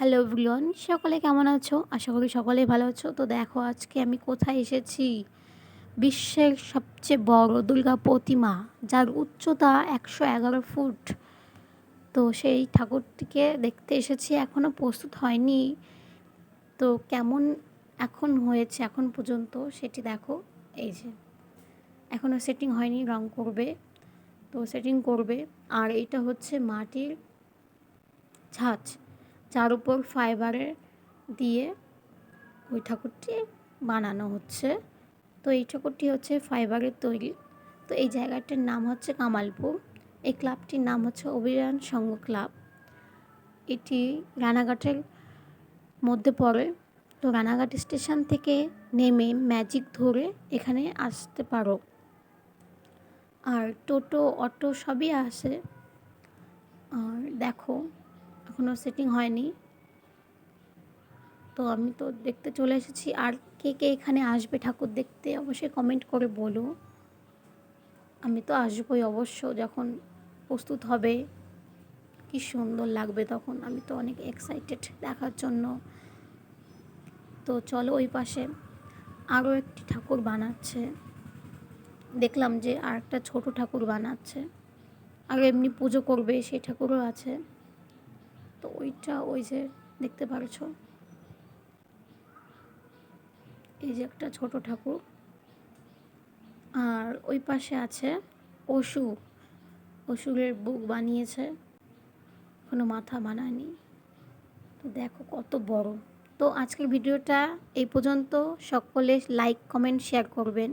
Hello everyone, সকলে কেমন আছো? আশা করি সকলেই ভালো আছো। তো দেখো, আজকে আমি কোথায় এসেছি? বিশ্বের সবচেয়ে বড় দুর্গা প্রতিমা, যার উচ্চতা একশো এগারো ফুট। তো সেই ঠাকুরটিকে দেখতে এসেছি এখনও প্রস্তুত হয়নি। তো কেমন এখন হয়েছে, এখন পর্যন্ত সেটি দেখো। এই যে এখনও সেটিং হয়নি, রং করবে। তো সেটিং করবে। আর এটা হচ্ছে মাটির ছাঁচ। যার উপর ফাইবারের দিয়ে ওই ঠাকুরটি বানানো হচ্ছে। তো এই ঠাকুরটি হচ্ছে ফাইবারের তৈরি। তো এই জায়গাটির নাম হচ্ছে কামালপুর। এই ক্লাবটির নাম হচ্ছে অভিযান সংঘ ক্লাব। এটি রানাঘাটের মধ্যে পড়ে। তো রানাঘাট স্টেশন থেকে নেমে ম্যাজিক ধরে এখানে আসতে পারো। আর টোটো, অটো সবই আসে। আর দেখো এখনও সেটিং হয়নি। তো আমি তো দেখতে চলে এসেছি। আর কে কে এখানে আসবে ঠাকুর দেখতে অবশ্যই কমেন্ট করে বলো। আমি তো আসবোই অবশ্য, যখন প্রস্তুত হবে। কি সুন্দর লাগবে তখন। আমি তো অনেক এক্সাইটেড দেখার জন্য। তো চলো ওই পাশে আরও একটি ঠাকুর বানাচ্ছে। দেখলাম যে আর একটা ছোটো ঠাকুর বানাচ্ছে। আর এমনি পুজো করবে, সেই ঠাকুরও আছে। তো ওইটা ওই যে দেখতে পারছ। এই যে একটা ছোট ঠাকুর। আর ওই পাশে আছে অসু। অসুরের বুক বানিয়েছে। কোনো মাথা বানায়নি তো দেখো কত বড়। তো আজকের ভিডিওটা এই পর্যন্ত। সকলে লাইক কমেন্ট শেয়ার করবেন।